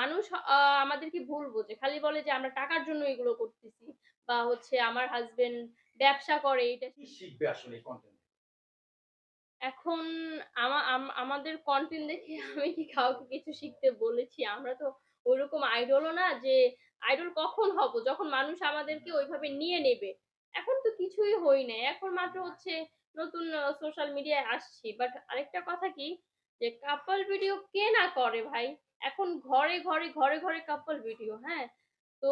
মানুষ আমাদেরকে ভুল বোঝে। খালি বলে যে আমরা টাকার জন্য এগুলো করতেছি। বা হচ্ছে আমার হাসব্যান্ড ব্যবসা করে এটা কি শিখবে আসলে কনটেন্ট এখন আমা আম আমাদের কনটেন্ট দেখে আমি কি কাউকে কিছু শিখতে বলেছি? আমরা তো ওইরকম আইডলও না যে আইডল কখন হব? যখন মানুষ আমাদেরকে ওইভাবে নিয়ে নেবে। এখন তো কিছুই হই নাই। এখন মাত্র হচ্ছে নতুন সোশ্যাল মিডিয়ায় আসছি। বাট আরেকটা কথা কি? যে কাপল ভিডিও কে না করে ভাই? এখন ঘরে, ঘরে, ঘরে, ঘরে কাপল ভিডিও, হ্যাঁ? তো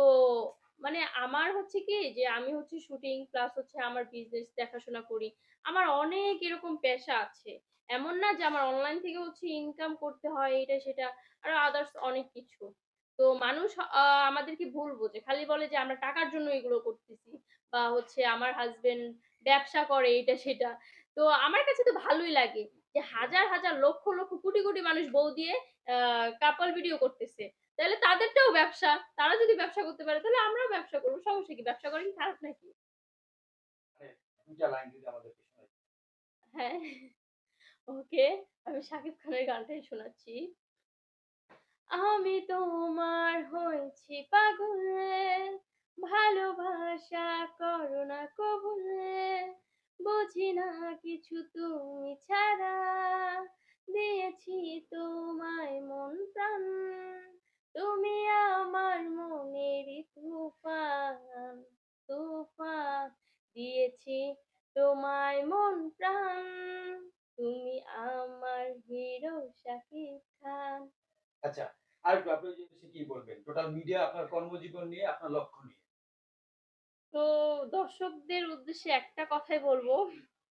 মানে আমার হচ্ছে কি যে আমি হচ্ছে শুটিং প্লাস হচ্ছে আমার বিজনেস দেখাশোনা করি। আমার অনেক এরকম পেশা আছে। এমন না যে আমার অনলাইন থেকে হচ্ছে ইনকাম করতে হয় এটা সেটা আরও আদার্স অনেক কিছু। তো মানুষ আমাদেরকে ভুল বোঝে। খালি বলে যে আমরা টাকার জন্য এগুলো করতেছি। বা হচ্ছে আমার হাসব্যান্ড ব্যবসা করে এটা সেটা। তো আমার কাছে তো ভালোই লাগে যে হাজার, হাজার লক্ষ, লক্ষ কোটি, কোটি মানুষ বউ দিয়ে কাপল ভিডিও করতেছে। তাহলে তাদেরটাও ব্যবসা। তারা যদি ব্যবসা করতে পারে তাহলে আমরাও ব্যবসা করব। সমস্যা কি? ব্যবসা করা কি খারাপ নাকি? ২ টা লাইন যদি আমাদেরকে শোনায়। হ্যাঁ, ওকে। আমি শাকিব খানের গানটাই শোনাচ্ছি। আমি তোমার হয়েছি পাগলে ভালোবাসা করো না কবুল বুঝি না কিছু তুমি মন প্রাণ, তুমি আমার হিরো শাকিব খান। আচ্ছা, আরেকটু আপনি কি বলবেন? টোটাল মিডিয়া আপনার কর্মজীবন নিয়ে, আপনার লক্ষ্য নিয়ে। তো দর্শকদের উদ্দেশ্যে একটা কথাই বলব,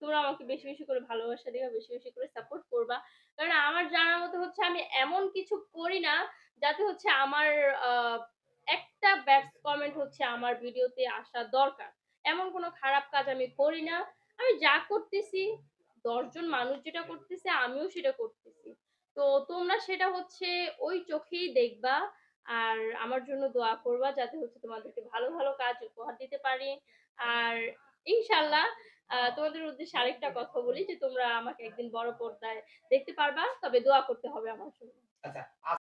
তোমরা আমাকে বেশি, বেশি করে ভালোবাসা দিবা, বেশি, বেশি করে সাপোর্ট করবা। কারণ আমার জানার মতো হচ্ছে আমি এমন কিছু করি না যাতে হচ্ছে আমার একটা ব্যাড কমেন্ট হচ্ছে আমার ভিডিওতে আসা দরকার। এমন কোনো খারাপ কাজ আমি করি না। আমি যা করতেছি ১০ জন মানুষ যেটা করতেছে আমিও সেটা করতেছি। তো তোমরা সেটা হচ্ছে ওই চোখেই দেখবা। আর আমার জন্য দোয়া করবা যাতে হচ্ছে তোমাদেরকে ভালো, ভালো কাজ উপহার দিতে পারি। আর ইনশাল্লাহ তোমাদের উদ্দেশ্যে আরেকটা কথা বলি যে তোমরা আমাকে একদিন বড় পর্দায় দেখতে পারবা। তবে দোয়া করতে হবে আমার জন্য। আচ্ছা,